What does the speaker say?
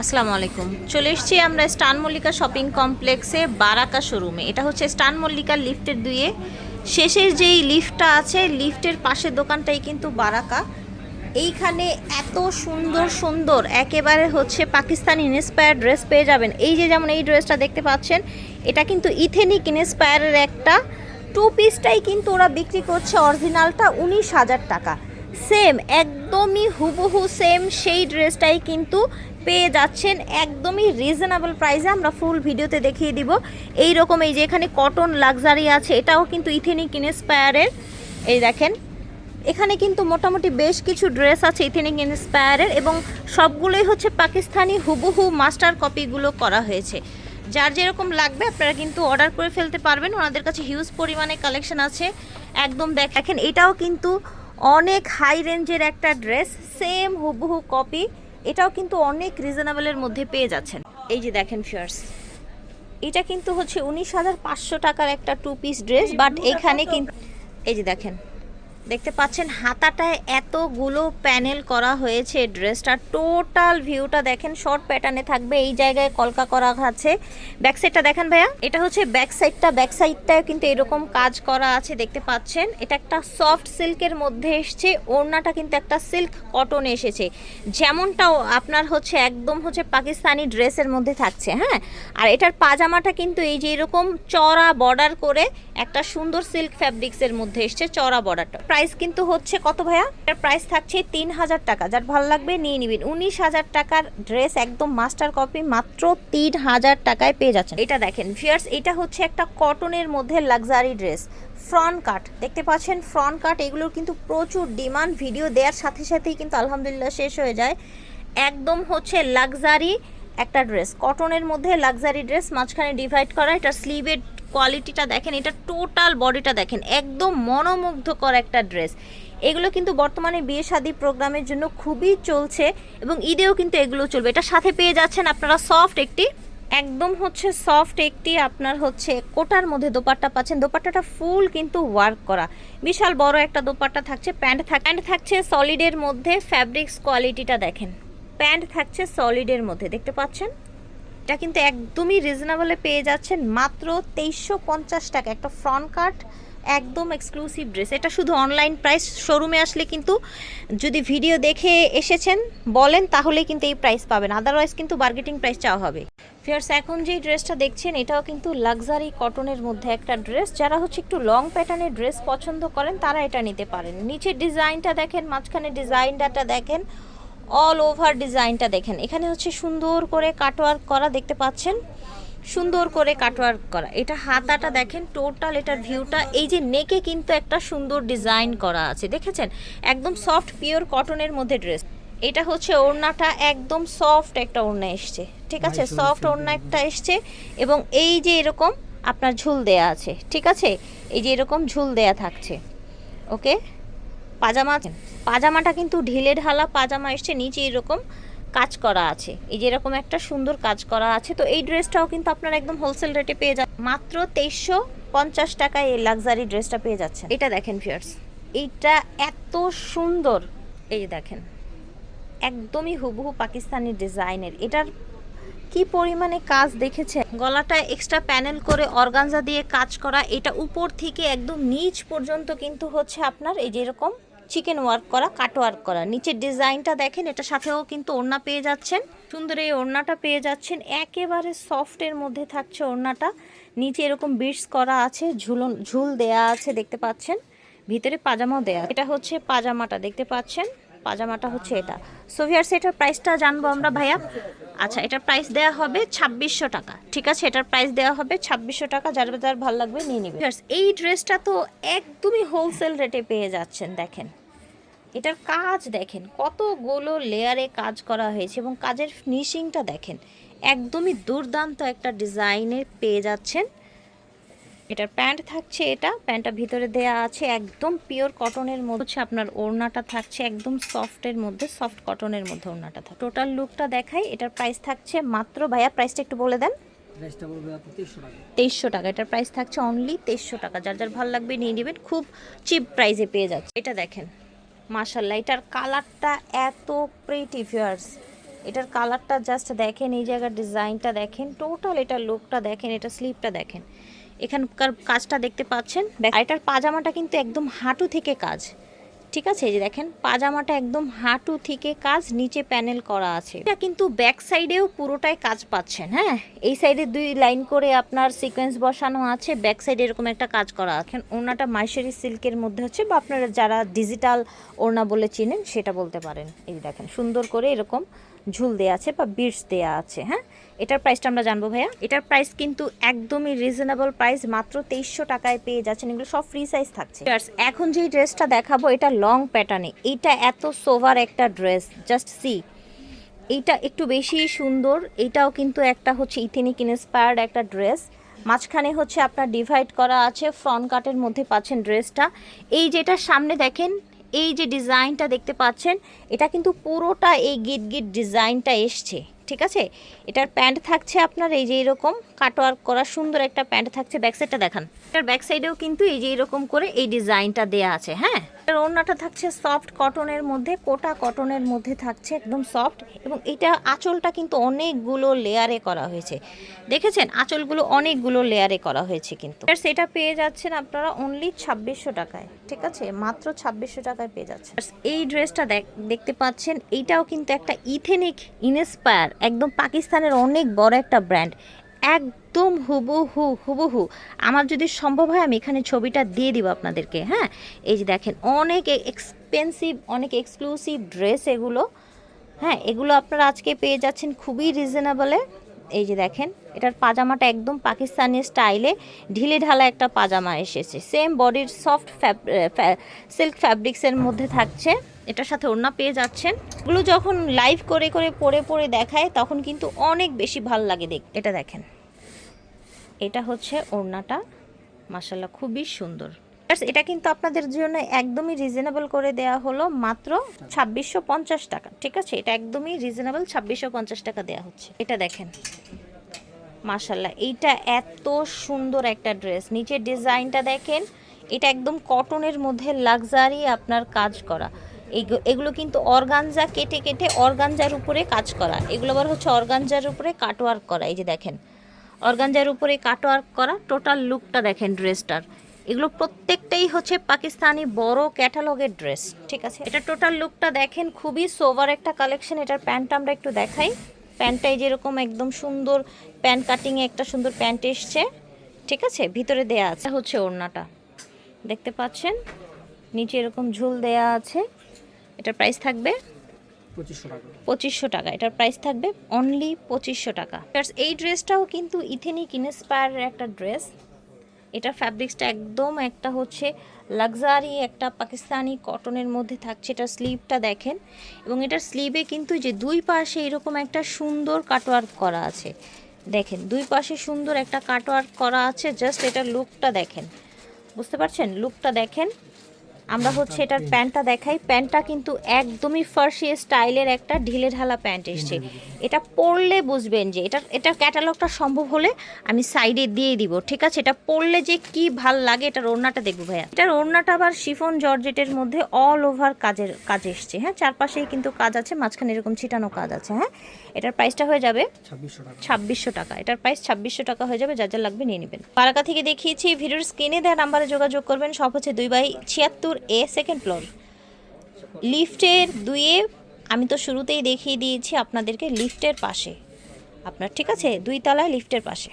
আসসালামু আলাইকুম। চলে এসেছি আমরা স্টান মল্লিকা শপিং কমপ্লেক্সে বারাকা শোরুমে। এটা হচ্ছে স্টান মল্লিকা লিফটের দুয়ে শেষের যেই লিফটটা আছে, লিফটের পাশের দোকানটাই কিন্তু বারাকা। এইখানে এত সুন্দর সুন্দর একেবারে হচ্ছে পাকিস্তানি ইনস্পায়ার ড্রেস পেয়ে যাবেন। এই যে যেমন এই ড্রেসটা দেখতে পাচ্ছেন, এটা কিন্তু ইথেনিক ইনস্পায়ারের একটা টু পিসটাই কিন্তু ওরা বিক্রি করছে অরিজিনালটা উনিশ হাজার টাকা। সেম একদমই হুবহু সেম সেই ড্রেসটাই কিন্তু পেয়ে যাচ্ছেন একদমই রিজনেবল প্রাইসে আমরা ফুল ভিডিওতে দেখিয়ে দিব। এই রকম এই যে এখানে কটন লাক্সারি আছে, এটাও কিন্তু ইথেনিক ইনস্পায়ারের এই দেখেন, এখানে কিন্তু মোটামুটি বেশ কিছু ড্রেস আছে ইথেনিক ইন্সপায়ারের এবং সবগুলোই হচ্ছে পাকিস্তানি হুবহু মাস্টার কপিগুলো করা হয়েছে। যার যেরকম লাগবে আপনারা কিন্তু অর্ডার করে ফেলতে পারবেন। ওনাদের কাছে হিউজ পরিমাণে কালেকশন আছে। একদম দেখেন, এটাও কিন্তু অনেক হাই রেঞ্জের একটা ড্রেস সেম হুবহু কপি এটাও কিন্তু অনেক রিজনেবলের মধ্যে পেয়ে যাচ্ছেন। এই যে দেখেন ফিয়ার্স এটা কিন্তু হচ্ছে উনিশ হাজার পাঁচশো টাকার একটা টু পিস ড্রেস বাট এখানে কিন্তু এই যে দেখেন দেখতে পাচ্ছেন হাতাটায় এতগুলো প্যানেল করা হয়েছে ড্রেসটা টোটাল ভিউটা দেখেন, শর্ট প্যাটার্নে থাকবে। এই জায়গায় কলকা করা আছে। ব্যাক সাইডটা দেখেন ভাইয়া। এটা হচ্ছে ব্যাক সাইডটা। ব্যাক সাইডটায় কিন্তু এরকম কাজ করা আছে, দেখতে পাচ্ছেন। এটা একটা সফট সিল্কের মধ্যে এসছে। ওড়নাটা কিন্তু একটা সিল্ক কটন এসেছে। যেমনটাও আপনার হচ্ছে একদম হচ্ছে পাকিস্তানি ড্রেসের মধ্যে থাকছে হ্যাঁ? আর এটার পাজামাটা কিন্তু এই যে এরকম চড়া বর্ডার করে একটা সুন্দর সিল্ক ফ্যাব্রিক্সের মধ্যে এসছে, চড়া বর্ডারটা। প্রাইস কিন্তু হচ্ছে কত ভাইয়া? এটার প্রাইস থাকছে তিন হাজার টাকা। যার ভালো লাগবে নিয়ে নিবেন। উনিশ হাজার টাকার ড্রেস একদম মাস্টার কপি, মাত্র তিন হাজার টাকায় পেয়ে যাচ্ছেন। এটা দেখেন ফিয়ার্স এটা হচ্ছে একটা কটনের মধ্যে লাক্সারি ড্রেস। ফ্রন্ট কাট, দেখতে পাচ্ছেন? ফ্রন্ট কাট, এগুলোর কিন্তু প্রচুর ডিমান্ড। ভিডিও দেওয়ার সাথে সাথেই কিন্তু আলহামদুলিল্লাহ শেষ হয়ে যায়। একদম হচ্ছে লাক্সারি একটা ড্রেস। কটনের মধ্যে লাক্সারি ড্রেস, মাঝখানে ডিভাইড করা, এটা স্লিভের কোয়ালিটিটা দেখেন, এটা টোটাল বডিটা দেখেন, একদম মনোমুগ্ধকর একটা ড্রেস এগুলো কিন্তু বর্তমানে বিয়ে শাদী প্রোগ্রামের জন্য খুবই চলছে এবং ঈদেও কিন্তু এগুলো চলবে। এটা সাথে পেয়ে যাচ্ছেন আপনারা সফট একটি, একদম হচ্ছে সফট একটি আপনার হচ্ছে কোটার মধ্যে দোপাট্টা পাচ্ছেন। দোপাট্টাটা ফুল কিন্তু ওয়ার্ক করা। বিশাল বড় একটা দোপাট্টা থাকছে, প্যান্ট থাক, প্যান্ট থাকছে সলিডের মধ্যে ফ্যাব্রিক্স কোয়ালিটিটা দেখেন। প্যান্ট থাকছে সলিডের মধ্যে, দেখতে পাচ্ছেন? এটা কিন্তু একদমই রিজনেবলে পেয়ে যাচ্ছেন মাত্র তেইশশো পঞ্চাশ টাকা। একটা ফ্রন্ট কাট একদম এক্সক্লুসিভ ড্রেস এটা শুধু অনলাইন প্রাইস শোরুমে আসলে কিন্তু যদি ভিডিও দেখে এসেছেন, বলেন তাহলে কিন্তু এই প্রাইস পাবেন। আদারওয়াইজ কিন্তু বার্গেটিং প্রাইস চাওয়া হবে। ফিয়ার্স এখন যে ড্রেসটা দেখছেন, এটাও কিন্তু লাক্সারি কটনের মধ্যে একটা ড্রেস যারা হচ্ছে একটু লং প্যাটার্নের ড্রেস পছন্দ করেন, তারা এটা নিতে পারেন। নিচের ডিজাইনটা দেখেন মাঝখানে ডিজাইনটা দেখেন। অল ওভার ডিজাইনটা দেখেন। এখানে হচ্ছে সুন্দর করে কাটওয়ার্ক করা দেখতে পাচ্ছেন। সুন্দর করে কাটওয়ার্ক করা। এটা হাতাটা দেখেন টোটাল এটার ভিউটা এই যে নেকে কিন্তু একটা সুন্দর ডিজাইন করা আছে দেখেছেন? একদম সফট পিওর কটনের মধ্যে ড্রেস এটা হচ্ছে ওড়নাটা একদম সফট একটা ওড়না এসছে ঠিক আছে? সফট ওড়না একটা এসছে এবং এই যে এরকম আপনার ঝুল দেয়া আছে ঠিক আছে? এই যে এরকম ঝুল দেয়া থাকছে ওকে পাজামা পাজামাটা কিন্তু ঢিলে ঢালা, পাজামা এসছে নিচে এরকম কাজ করা আছে। এই যে এরকম একটা সুন্দর কাজ করা আছে। তো এই ড্রেসটাও কিন্তু আপনারা একদম হোলসেল রেটে পেয়ে যান মাত্র তেইশশো পঞ্চাশ টাকায় এই লাক্সারি ড্রেসটা পেয়ে যাচ্ছেন। এটা দেখেন ফিয়ার্স এইটা এত সুন্দর। এই দেখেন, একদমই হুবহু পাকিস্তানি ডিজাইনের। এটার কি পরিমাণে কাজ দেখেছে গলাটা এক্সট্রা প্যানেল করে অর্গানজা দিয়ে কাজ করা, এটা উপর থেকে একদম নিচ পর্যন্ত কিন্তু হচ্ছে আপনার এই যে এরকম চিকেন ওয়ার্ক করা কাট ওয়ার্ক করা। নিচের ডিজাইনটা দেখেন, এটা সাথেও কিন্তু ওড়না পেয়ে যাচ্ছেন। সুন্দর এই ওড়নাটা পেয়ে যাচ্ছেন। একেবারে সফটের মধ্যে থাকছে ওড়নাটা। নিচে এরকম বিটস করা আছে ঝুলন ঝুল দেয়া আছে, দেখতে পাচ্ছেন? ভিতরে পাজামাও দেয়া এটা হচ্ছে পাজামাটা, দেখতে পাচ্ছেন? পাজামাটা হচ্ছে এটা। সোভিয়ার্স সেটার প্রাইসটা জানব আমরা, ভাইয়া। আচ্ছা এটার প্রাইস দেওয়া হবে ছাব্বিশশো টাকা। ঠিক আছে, এটার প্রাইস দেওয়া হবে ছাব্বিশশো টাকা। যার যার ভালো লাগবে নিয়ে নেবে। এই ড্রেসটা তো একদমই হোলসেল রেটে পেয়ে যাচ্ছেন, দেখেন। এটার কাজ দেখেন কতগুলো লেয়ারে কাজ করা হয়েছে এবং কাজের ফিনিশিংটা দেখেন। একদমই দুর্দান্ত একটা ডিজাইনের পেয়ে যাচ্ছেন। এটার প্যান্ট থাকছে এটা প্যান্টটা ভিতরে দেয়া আছে একদম পিওর কটনের মধ্যে আপনার ওড়নাটা থাকছে একদম সফটের মধ্যে সফট কটনের মধ্যে ওড়নাটা থাকে টোটাল লুকটা দেখাই এটার প্রাইস থাকছে মাত্র ভাইয়া প্রাইসটা একটু বলে দেন। তেইশশো টাকা। এটার প্রাইস থাকছে অনলি তেইশশো টাকা। যার যার ভালো লাগবে নিয়ে নেবেন খুব চিপ প্রাইসে পেয়ে যাচ্ছে। এটা দেখেন মাশাল্লাহ এটার কালারটা এত প্রিটি ভিউয়ার্স এটার কালারটা জাস্ট দেখেন, এই জায়গার ডিজাইনটা দেখেন টোটাল এটার লুকটা দেখেন, এটা স্লিপটা দেখেন। এখানকার কাজটা দেখতে পাচ্ছেন। এটার পাজামাটা কিন্তু একদম হাঁটু থেকে কাজ। ঠিক আছে? এই যে দেখেন, পাজামাটা একদম হাঁটু থেকে কাজ নিচে প্যানেল করা আছে। এটা কিন্তু ব্যাক সাইডেও পুরোটাই কাজ পাচ্ছেন হ্যাঁ? এই সাইডে দুই লাইন করে আপনার সিকোয়েন্স বসানো আছে, ব্যাক সাইডে এরকম একটা কাজ করা আছে। ওড়নাটা মাইশারি সিল্কের মধ্যে হচ্ছে, বা আপনারা যারা ডিজিটাল ওড়না বলে চিনেন, সেটা বলতে পারেন। এই যে দেখেন, সুন্দর করে এরকম ঝুল দেয়া আছে, বা বিটস দেয়া আছে হ্যাঁ? এটার প্রাইসটা আমরা জানব ভাইয়া। এটার প্রাইস কিন্তু একদমই রিজনেবল প্রাইস মাত্র তেইশশো টাকায় পেয়ে যাচ্ছেন। এগুলো সব ফ্রি সাইজ থাকছে। এখন যেই ড্রেসটা দেখাবো, এটা লং প্যাটার্নে এটা এত সোভার একটা ড্রেস জাস্ট সি এইটা একটু বেশি সুন্দর, এটাও কিন্তু একটা হচ্ছে ইথেনিক ইন্সপায়ার্ড একটা ড্রেস মাঝখানে হচ্ছে আপনার ডিভাইড করা আছে ফ্রন্ট কাটের মধ্যে পাচ্ছেন ড্রেসটা এই যেটা সামনে দেখেন, এই যে ডিজাইনটা দেখতে পাচ্ছেন, এটা কিন্তু পুরোটা এই গিট গিট ডিজাইনটা এসছে, ঠিক আছে? এটার প্যান্ট থাকছে আপনার এই যে এরকম কাটওয়ার্ক করা সুন্দর একটা প্যান্ট থাকছে ব্যাক সাইডটা দেখান। এটার ব্যাক সাইডেও কিন্তু এই যে এরকম করে এই ডিজাইনটা দেয়া আছে হ্যাঁ? এর ওড়নাটা থাকছে সফট কটনের মধ্যে, কোটা কটনের মধ্যে থাকছে একদম সফট এবং এটা আঁচলটা কিন্তু অনেকগুলো লেয়ারে করা হয়েছে। দেখেছেন? আঁচলগুলো অনেকগুলো লেয়ারে করা হয়েছে কিন্তু। সেটা পেয়ে যাচ্ছেন আপনারা অনলি ছাব্বিশশো টাকায়, ঠিক আছে? মাত্র ছাব্বিশশো টাকায় পেয়ে যাচ্ছেন। এই ড্রেসটা দেখতে পাচ্ছেন এইটাও কিন্তু একটা ইথেনিক ইনস্পায়ার একদম পাকিস্তানের অনেক বড় একটা ব্র্যান্ড একদম হুবহু হুবহু। আমার যদি সম্ভব হয়, আমি এখানে ছবিটা দিয়ে দিব আপনাদেরকে হ্যাঁ? এই যে দেখেন, অনেক এক্সপেন্সিভ অনেক এক্সক্লুসিভ ড্রেস এগুলো হ্যাঁ? এগুলো আপনারা আজকে পেয়ে যাচ্ছেন খুবই রিজনেবলে এই যে দেখেন, এটার পাজামাটা একদম পাকিস্তানি স্টাইলে ঢিলে ঢালা একটা পাজামা এসেছে। সেম বডির সফট সিল্ক ফ্যাব্রিক্সের মধ্যে থাকছে। এটার সাথে ওড়না পেয়ে যাচ্ছেন। এগুলো যখন লাইভ করে করে, পরে পরে দেখায়, তখন কিন্তু অনেক বেশি ভালো লাগে দেখ এটা দেখেন। এটা হচ্ছে ওড়নাটা। মাসাল্লাহ খুবই সুন্দর। এটা কিন্তু আপনাদের জন্য একদমই রিজনেবল করে দেয়া হলো মাত্র ছাব্বিশশো পঞ্চাশ টাকা, ঠিক আছে? এটা একদমই রিজনেবল ছাব্বিশশো পঞ্চাশ টাকা দেয়া হচ্ছে। এটা দেখেন। মাশাল্লাহ এইটা এত সুন্দর একটা ড্রেস নিচের ডিজাইনটা দেখেন, এটা একদম কটনের মধ্যে লাক্সারি আপনার কাজ করা। এগুলো কিন্তু অর্গানজা কেটে কেটে অর্গানজার উপরে কাজ করা। এগুলো আবার হচ্ছে অর্গানজার উপরে কাটওয়ার্ক করা, এই যে দেখেন। অর্গানজার উপরে কাটওয়ার্ক করা টোটাল লুকটা দেখেন ড্রেসটার এগুলো প্রত্যেকটাই হচ্ছে পাকিস্তানি বড় ক্যাটালগের ড্রেস ঠিক আছে? এটা টোটাল লুকটা দেখেন খুবই সোভার একটা কালেকশন। এটার প্যান্টটা আমরা একটু দেখাই। প্যান্টটাই যেরকম একদম সুন্দর প্যান্ট কাটিংয়ে একটা সুন্দর প্যান্ট এসছে ঠিক আছে? ভিতরে দেয়া আছে। হচ্ছে ওড়নাটা। দেখতে পাচ্ছেন? নিচে এরকম ঝুল দেয়া আছে। এটার প্রাইস থাকবে পঁচিশশো টাকা। এটার প্রাইস থাকবে অনলি পঁচিশশো টাকা। এই ড্রেসটাও কিন্তু ইথেনিক ইনস্পায়ার একটা ড্রেস। এটা ফ্যাব্রিক্সটা একদম একটা হচ্ছে লাক্সারি একটা পাকিস্তানি কটনের মধ্যে থাকছে। এটা স্লিভটা দেখেন। এবং এটার স্লিভে কিন্তু যে দুই পাশে এরকম একটা সুন্দর কাটওয়ার্ক করা আছে। দেখেন, দুই পাশে সুন্দর একটা কাটওয়ার্ক করা আছে। জাস্ট এটার লুকটা দেখেন। বুঝতে পারছেন? লুকটা দেখেন। আমরা হচ্ছে এটার প্যান্টটা দেখাই। প্যান্টটা কিন্তু একদমই ফার্সি স্টাইলের একটা ঢিলে ঢালা প্যান্ট এসছে। এটা পরলে বুঝবেন যে এটা এটার ক্যাটালগটা সম্ভব হলে আমি সাইডে দিয়ে দিব ঠিক আছে? এটা পরলে যে কি ভালো লাগে এটার ওড়নাটা দেখব ভাইয়া। এটার ওড়নাটা আবার শিফন জর্জেটের মধ্যে অল ওভার কাজের কাজ এসছে হ্যাঁ? চারপাশেই কিন্তু কাজ আছে মাঝখানে এরকম ছিটানো কাজ আছে হ্যাঁ? এটার প্রাইসটা হয়ে যাবে ছাব্বিশশো টাকা। এটার প্রাইস ছাব্বিশশো টাকা হয়ে যাবে যা যা লাগবে নিয়ে নেবেন। বারাকা থেকে দেখিয়েছি ভিডিওর স্ক্রিনে দেওয়া নাম্বারে যোগাযোগ করবেন। সব হচ্ছে দুই বাই ছিয়াত্তর এ সেকেন্ড ফ্লোর লিফটের দুয়ে আমি তো শুরুতেই দেখিয়ে দিয়েছি আপনাদেরকে লিফটের পাশে। আপনার ঠিক আছে? দুই তলায় লিফটের পাশে।